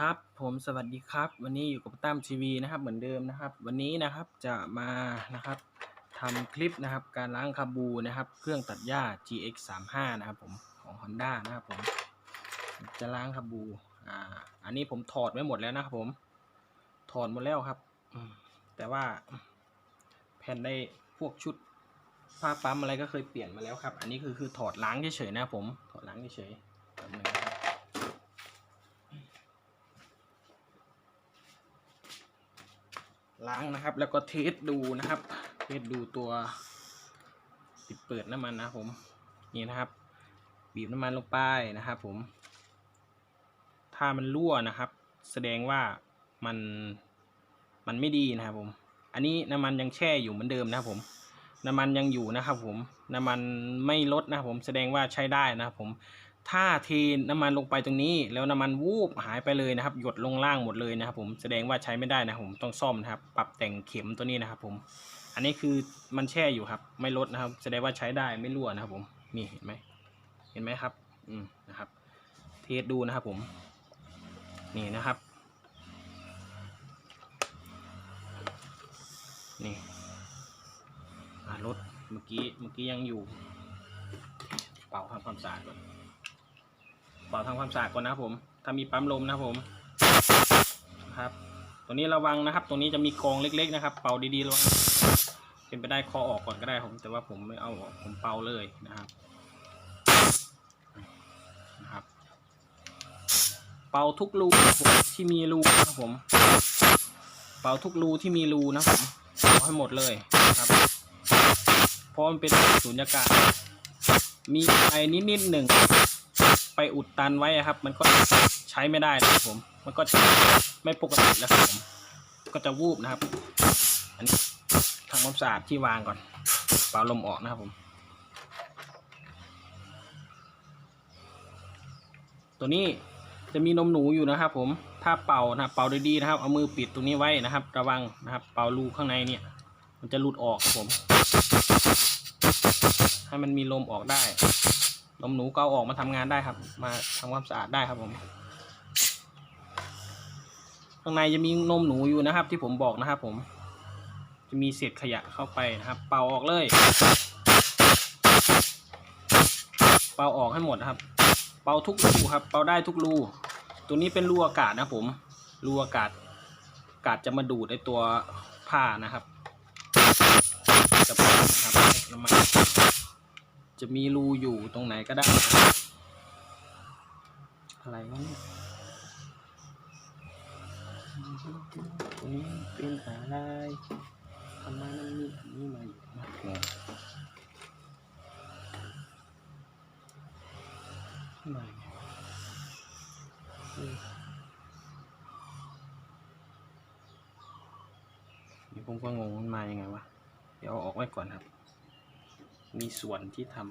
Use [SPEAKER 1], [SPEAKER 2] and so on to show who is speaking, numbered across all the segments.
[SPEAKER 1] ครับผมสวัสดีครับ วันนี้อยู่กับตั้มทีวีนะครับเหมือนเดิมนะครับ วันนี้นะครับจะมานะครับทำคลิปนะครับการล้างคาบูนะครับ เครื่องตัดหญ้า GX 3 5นะครับผมของ Honda นะครับผมจะล้างคาบูอ่าอันนี้ผมถอดไว้หมดแล้วนะครับผมถอดหมดแล้วครับแต่ว่าแผ่นได้พวกชุดผ้าปั๊มอะไรก็เคยเปลี่ยนมาแล้วครับ อันนี้คือคือถอดล้างเฉยๆนะผมถอดล้างเฉยๆแบบนึงนะครับ ล้างนะครับ แล้วก็เทสดูนะครับ เทสดูตัวปิดเปิดน้ำมันนะผมนี่นะครับ บีบน้ำมันลงไปนะครับ ผม ถ้ามันรั่วนะครับ แสดงว่ามันมันไม่ดีนะครับผม อันนี้น้ำมันยังแช่อยู่เหมือนเดิมนะครับผมน้ำมันยังอยู่นะครับผมน้ำมันไม่ลดนะครับผมแสดงว่าใช้ได้นะครับผม ถ้าเทน้ำมันลงไปตรงนี้ แล้วน้ำมันวูบหายไปเลยนะครับ หยดลงล่างหมดเลยนะครับ ผมแสดงว่าใช้ไม่ได้นะผมต้องซ่อมนะครับ ปรับแต่งเข็มตัวนี้นะครับ ผม อันนี้คือมันแช่อยู่ครับ ไม่ลดนะครับ แสดงว่าใช้ได้ไม่รั่วนะครับ ผมนี่เห็นไหมเห็นไหมครับ อืมนะครับ เทสดูนะครับ ผม นี่นะครับ นี่อ่ารถเมื่อกี้เมื่อกี้ยังอยู่ เป่าทำความสะอาดก่อน ป่าทำความสะอาดก่อนนะครับผม ถ้ามีปั๊มลมนะครับผมครับ ตัวนี้ระวังนะครับตรงนี้จะมีกองเล็ก ๆ นะครับ เป่าดีๆระวังเป็นไปได้คอออกก่อนก็ได้ผม แต่ว่าผมไม่เอาผมเป่าเลยนะครับนะครับ เป่าทุกรูครับผมที่มีรูนะครับผม เป่าทุกรูที่มีรูนะผมเป่าให้หมดเลยนะครับเพราะมันเป็นสูญญากาศมีไอะไรนิดๆหนึ่ง ไปอุดตันไว้ครับ มันก็ใช้ไม่ได้นะครับผม มันก็จะไม่ปกติแล้วครับผมก็จะวูบนะครับ อันนี้ทำความสะอาดที่วางก่อนเป่าลมออกนะครับผม ตัวนี้จะมีนมหนูอยู่นะครับ ผม ถ้าเป่านะเป่าดีๆนะครับ เอามือปิดตรงนี้ไว้นะครับ ระวังนะครับ เป่ารูข้างในเนี่ย มันจะหลุดออกครับผม ให้มันมีลมออกได้ นมหนูก็เอาออกมาทำงานได้ครับ มาทำความสะอาดได้ครับผม ข้างในจะมีนมหนูอยู่นะครับ ที่ผมบอกนะครับ ผม จะมีเศษขยะเข้าไปนะครับ เป่าออกเลย เป่าออกให้หมดนะครับ เป่าทุกรูครับ เป่าได้ทุกรู ตัวนี้เป็นรูอากาศนะผม รูอากาศ อากาศจะมาดูดไอตัวผ้านะครับจะเป็นนะครับน้ำมัน จะมีรูอยู่ตรงไหนก็ได้ อะไรวะเนี่ยตรงนี้เป็นอะไรทำไมมันมีนี่มาอยู่นะงงทำไมเออนี่ผมก็งงมันมายังไงวะ เดี๋ยวออกไว้ก่อนครับ มีส่วนที่ทำ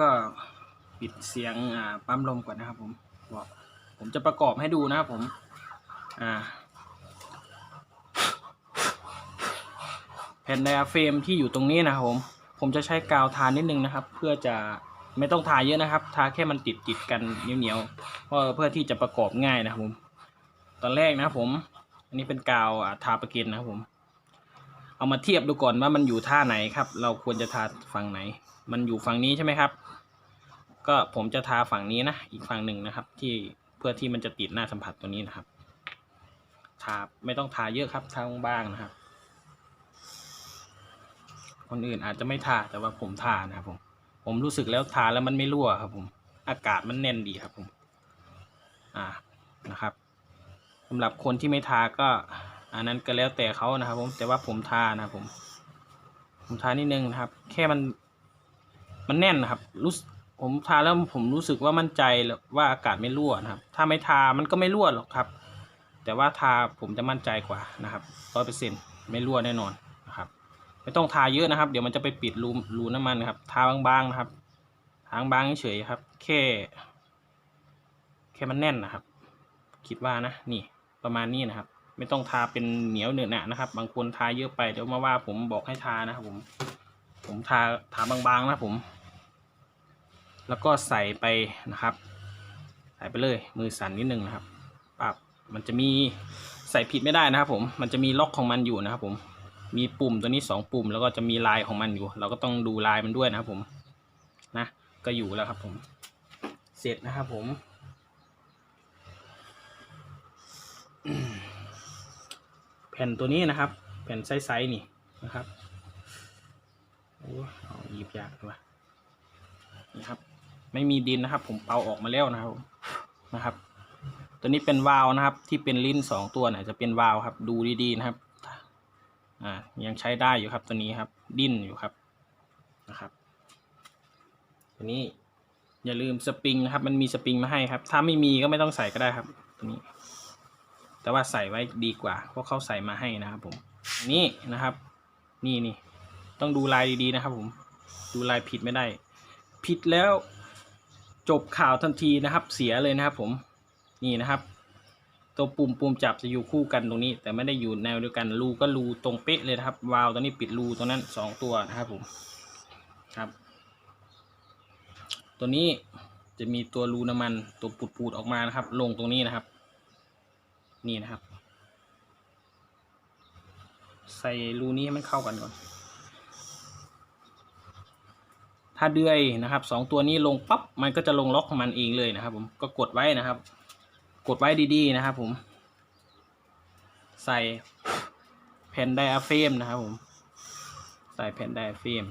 [SPEAKER 1] ก็ปิดเสียงอ่าปั๊มลมก่อนนะครับผมบอกผมจะประกอบให้ดูนะครับผมอ่าแผ่นไดอะเฟรมที่อยู่ตรงนี้นะครับผมผมจะใช้กาวทานิดนึงนะครับ เพื่อจะไม่ต้องทาเยอะนะครับ ทาแค่มันติดติดกันเหนียวๆเพราะเพื่อที่จะประกอบง่ายนะครับผม ตอนแรกนะครับผม อันนี้เป็นกาวทาประเกนนะครับผม เอามาเทียบดูก่อนว่ามันอยู่ท่าไหนครับ เราควรจะทาฝั่งไหน มันอยู่ฝั่งนี้ใช่ไหมครับ ก็ผมจะทาฝั่งนี้นะ อีกฝั่งหนึ่งนะครับ ที่เพื่อที่มันจะติดหน้าสัมผัสตัวนี้นะครับ ทาไม่ต้องทาเยอะครับทาบ้างๆนะครับ คนอื่นอาจจะไม่ทาแต่ว่าผมทานะครับผมผมรู้สึกแล้วทาแล้วมันไม่รั่วครับ ผม อากาศมันแน่นดีครับผม อ่านะครับสำหรับคนที่ไม่ทาก็ อันนั้นก็แล้วแต่เขานะครับ ผมแต่ว่าผมทานะครับผมผมทานิดนึงนะครับ แค่มันมันแน่นนะครับ รู้สึก ผมทาแล้วผมรู้สึกว่ามั่นใจว่าอากาศไม่รั่วนะครับ ถ้าไม่ทามันก็ไม่รั่วหรอกครับ แต่ว่าทาผมจะมั่นใจกว่านะครับร้อยเปอร์เซ็นไม่รั่วแน่นอนนะครับไม่ต้องทาเยอะนะครับ เดี๋ยวมันจะไปปิดรูรูน้ำมันนะครับ ทาบางๆนะครับทาบางๆเฉยๆครับ แค่ แค่มันแน่นนะครับ คิดว่านะนี่ประมาณนี้นะครับ ไม่ต้องทาเป็นเหนียวเหนอะหนะนะครับ บางคนทาเยอะไปเดี๋ยวมาว่าผมบอกให้ทานะครับผม ผมทาทาบางๆนะผม แล้วก็ใส่ไปนะครับ ใส่ไปเลยมือสั่นนิดนึงนะครับปับมันจะมีใส่ผิดไม่ได้นะครับผมมันจะมีล็อกของมันอยู่นะครับผมมีปุ่มตัวนี้สองปุ่ม แล้วก็จะมีลายของมันอยู่ เราก็ต้องดูลายมันด้วยนะครับผมนะก็อยู่แล้วครับผม เสร็จนะครับผมแผ่นตัวนี้นะครับ แผ่นไซส์นี่นะครับโอ้เอาหยิบยากด้วยนี่ครับ ไม่มีดินนะครับ ผมเป่าออกมาแล้วนะครับนะครับ ตัวนี้เป็นวาล์วนะครับ ที่เป็นลิ้นสองตัวเนี่ยจะเป็นวาล์วครับ ดูดีๆนะครับอ่ายังใช้ได้อยู่ครับตัวนี้ครับ ดิ้นอยู่ครับนะครับตัวนี้อย่าลืมสปริงนะครับ มันมีสปริงมาให้ครับ ถ้าไม่มีก็ไม่ต้องใส่ก็ได้ครับ ตัวนี้ แต่ว่าใส่ไว้ดีกว่า เพราะเขาใส่มาให้นะครับ ผมนี่นะครับ นี่นี่ต้องดูลายดีๆนะครับ ผม ดูลายผิดไม่ได้ ผิดแล้ว จบข่าวทันทีนะครับ เสียเลยนะครับ ผมนี่นะครับ ตัวปุ่มปุ่มจับจะอยู่คู่กันตรงนี้ แต่ไม่ได้อยู่แนวเดียวกันรูก็รูตรงเป๊ะเลยนะครับวาล์วตัวนี้ปิดรูตรงนั้นสองตัวนะครับผมครับ ตัวนี้จะมีตัวรูน้ำมันตัวปูดๆออกมานะครับ ลงตรงนี้นะครับ นี่นะครับ ใส่รูนี้ให้มันเข้ากันก่อน ถ้าเดือยนะครับสองตัวนี้ลงปั๊บมันก็จะลงล็อกของมันเองเลยนะครับ ผมก็กดไว้นะครับ กดไว้ดีๆนะครับ ผม ใส่แผ่นไดอะเฟรมนะครับ ผม ใส่แผ่นไดอะเฟรม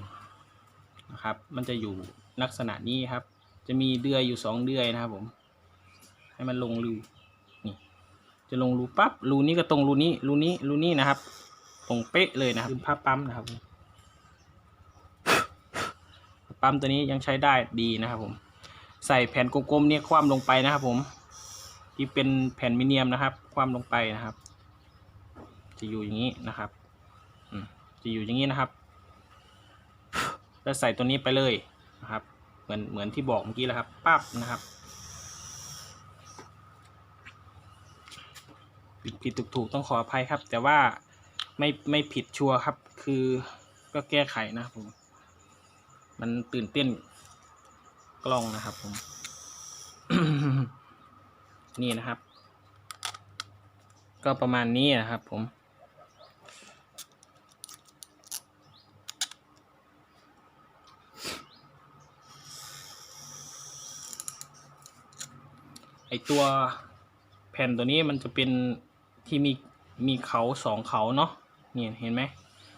[SPEAKER 1] นะครับ มันจะอยู่ลักษณะนี้ครับ จะมีเดือยอยู่สองเดือยนะครับ ผม ให้มันลงรูนี่จะลงรูปั๊บรูนี้ก็ตรงรูนี้รูนี้รูนี้นะครับ ตรงเป๊ะเลยนะครับผ้าปั๊มนะครับ ปั๊มตัวนี้ยังใช้ได้ดีนะครับผม ใส่แผ่นกลมๆเนี่ยคว่ำลงไปนะครับผม ที่เป็นแผ่นมิเนียมนะครับ คว่ำลงไปนะครับ จะอยู่อย่างนี้นะครับจะอยู่อย่างนี้นะครับ แล้วใส่ตัวนี้ไปเลยนะครับ เหมือนเหมือนที่บอกเมื่อกี้แหละครับปั๊บนะครับผิดผิดถูกถูกต้องขออภัยครับ แต่ว่าไม่ไม่ผิดชัวร์ครับ คือก็แก้ไขนะครับผม มันตื่นเต้นกล้องนะครับผมนี่นะครับ ก็ประมาณนี้นะครับผม ไอตัวแผ่นตัวนี้มันจะเป็นที่มีมีเขาสองเขาเนาะนี่เห็นไหม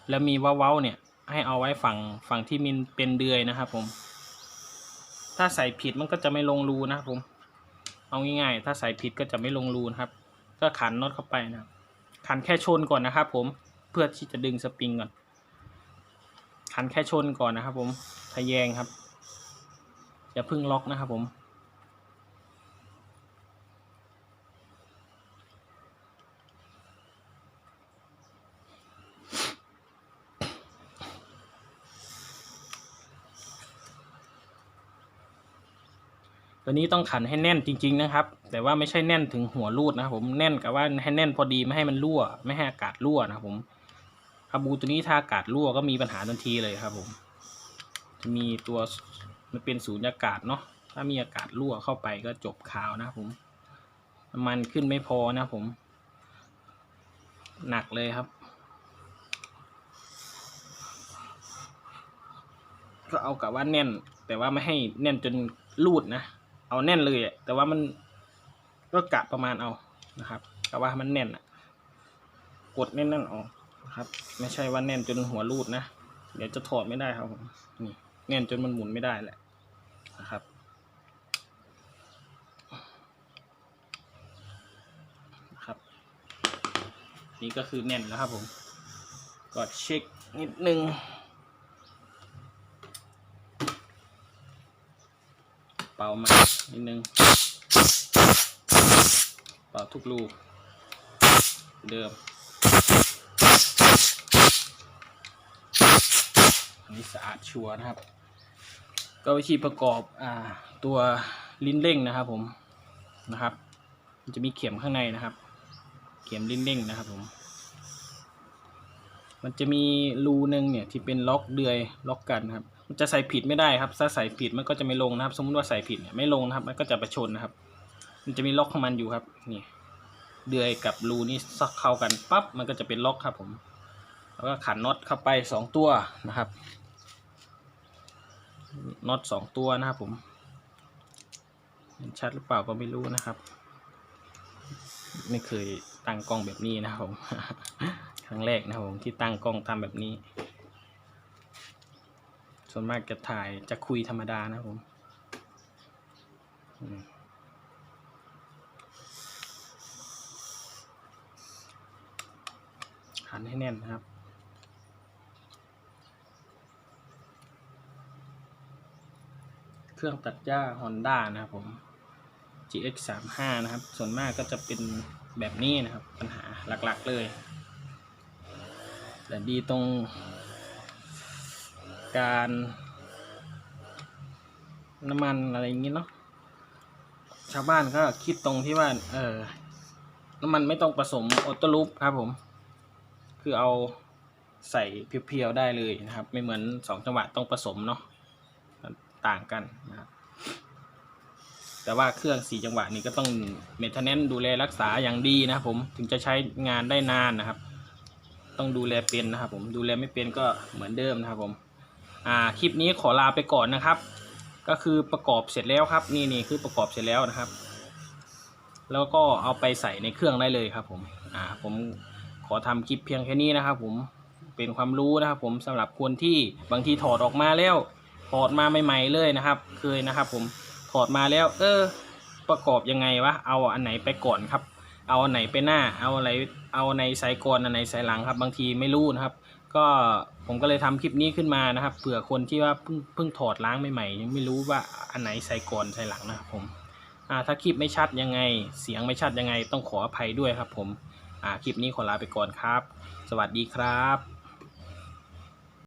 [SPEAKER 1] แล้วมีว้าๆเนี่ย ให้เอาไว้ฝั่งฝั่งที่มันเป็นเดือยนะครับผม ถ้าใส่ผิดมันก็จะไม่ลงรูนะครับผม เอาง่ายๆ ถ้าใส่ผิดก็จะไม่ลงรูนะครับ ก็ขันน็อตเข้าไปนะครับขันแค่ชนก่อนนะครับผมเพื่อที่จะดึงสปริงก่อน ขันแค่ชนก่อนนะครับผมทะแยงครับอย่าพึ่งล็อกนะครับผม ตัวนี้ต้องขันให้แน่นจริง ๆนะครับ แต่ว่าไม่ใช่แน่นถึงหัวรูดนะครับผมแน่นกับว่าให้แน่นพอดีไม่ให้มันรั่ว ไม่ให้อากาศรั่วนะครับผมคาบูตัวนี้ถ้าอากาศรั่วก็มีปัญหาทันทีเลยครับผมจะมีตัวมันเป็นสูญญากาศเนาะถ้ามีอากาศรั่วเข้าไปก็จบข่าวนะครับผมน้ำมันขึ้นไม่พอนะครับผม หนักเลยครับ ก็เอากับว่าแน่น แต่ว่าไม่ให้แน่นจนรูดนะ เอาแน่นเลยแต่ว่ามันก็กะประมาณเอานะครับกะว่ามันแน่นอะกดแน่นๆออกนะครับ ไม่ใช่ว่าแน่นจนหัวรูดนะเดี๋ยวจะถอดไม่ได้ครับนี่แน่นจนมันหมุนไม่ได้แหละนะครับนะครับ นี่ก็คือแน่นแล้วครับผมกดเช็คนิดนึง เป่ามานิดนึง เป่าทุกรูเดิม อันนี้สะอาดชัวร์นะครับ ก็วิธีประกอบอ่าตัวลิ้นเร่งนะครับผมนะครับ มันจะมีเข็มข้างในนะครับ เข็มลิ้นเร่งนะครับผมมันจะมีรูหนึ่งเนี่ยที่เป็นล็อกเดือยล็อกกันครับ มันจะใส่ผิดไม่ได้ครับ ถ้าใส่ผิดมันก็จะไม่ลงนะครับ สมมติว่าใส่ผิดเนี่ยไม่ลงนะครับ มันก็จะไปชนนะครับ มันจะมีล็อกของมันอยู่ครับ นี่ เดือยกับรูนี่ซักเข้ากันปั๊บ มันก็จะเป็นล็อกครับผม แล้วก็ขันน็อตเข้าไปสองตัวนะครับ น็อตสองตัวนะครับผมเห็นชัดหรือเปล่าก็ไม่รู้นะครับ ไม่เคยตั้งกล้องแบบนี้นะครับผม ครั้งแรกนะครับผมที่ตั้งกล้องทำแบบนี้ ส่วนมากจะถ่ายจะคุยธรรมดานะผมหันให้แน่นนะครับเครื่องตัดหญ้า Honda นะครับผม GX 3 5นะครับ ส่วนมากก็จะเป็นแบบนี้นะครับ ปัญหาหลักๆเลย แต่ดีตรง การน้ำมันอะไรอย่างนี้เนาะชาวบ้านก็คิดตรงที่ว่า เออ น้ำมันไม่ต้องผสมออโต้ลูปครับผม คือเอาใส่เพียวๆได้เลยนะครับ ไม่เหมือนสองจังหวะต้องผสมเนาะต่างกันนะครับแต่ว่าเครื่องสี่จังหวะนี้ก็ต้องเมนเทนเนนดูแลรักษาอย่างดีนะครับผมถึงจะใช้งานได้นานนะครับ ต้องดูแลเป็นนะครับผมดูแลไม่เป็นก็เหมือนเดิมนะครับผม อ่าคลิปนี้ขอลาไปก่อนนะครับ ก็คือประกอบเสร็จแล้วครับ นี่นี่คือประกอบเสร็จแล้วนะครับ แล้วก็เอาไปใส่ในเครื่องได้เลยครับ ผมอ่าผมขอทำคลิปเพียงแค่นี้นะครับ ผมเป็นความรู้นะครับผมสำหรับคนที่บางทีถอดออกมาแล้วถอดมาใหม่ๆเลยนะครับ เคยนะครับ ผมถอดมาแล้ว เออ ประกอบยังไงวะเอาอันไหนไปก่อนครับ เอาอันไหนไปหน้า เอาอะไรเอาในใส่ก่อนอันไหนใส่หลังครับ บางทีไม่รู้นะครับ ก็ ผมก็เลยทำคลิปนี้ขึ้นมานะครับเผื่อคนที่ว่าเพิ่งเพิ่งถอดล้างใหม่ๆยังไม่รู้ว่าอันไหนใส่ก่อนใส่หลังนะครับผมอ่าถ้าคลิปไม่ชัดยังไง เสียงไม่ชัดยังไงต้องขออภัยด้วยครับผมอ่าคลิปนี้ขอลาไปก่อนครับ สวัสดีครับ